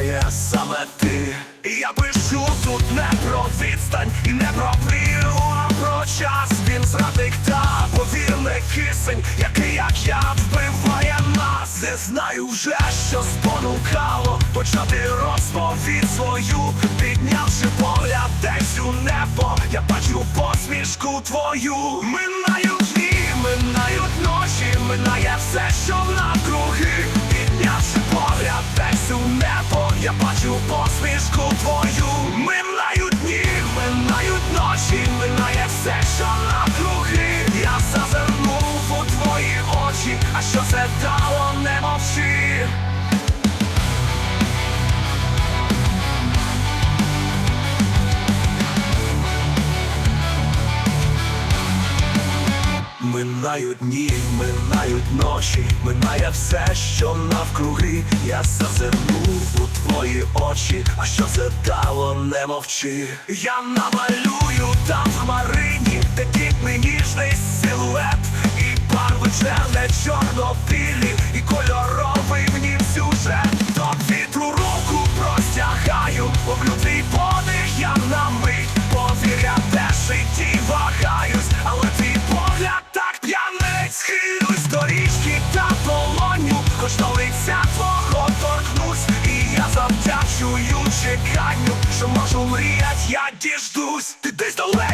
заважає саме ти я пишу тут не про відстань і не про пліву, а про час Він зрадник та повірний кисень, який як я вбиває нас Не знаю вже, що спонукало почати розповідь свою, піднявши погляд десь у небо, я бачу посмішку твою. Минають дні, минають ночі, минає все, що навкруги. Я бачу посмішку твою. Минають дні, минають ночі, минає все, що навкруги. Я зазирнув у твої очі, а що це дало, Минають дні, минають ночі, минає все, що навкруги. Я зазирнув у твої очі, а що це дало, не мовчи. Я намалюю там в хмарині, такий ніжний силует, і пар черне, чорно-білі, чеканню, що можу мріять, я діждусь, ти десь далеко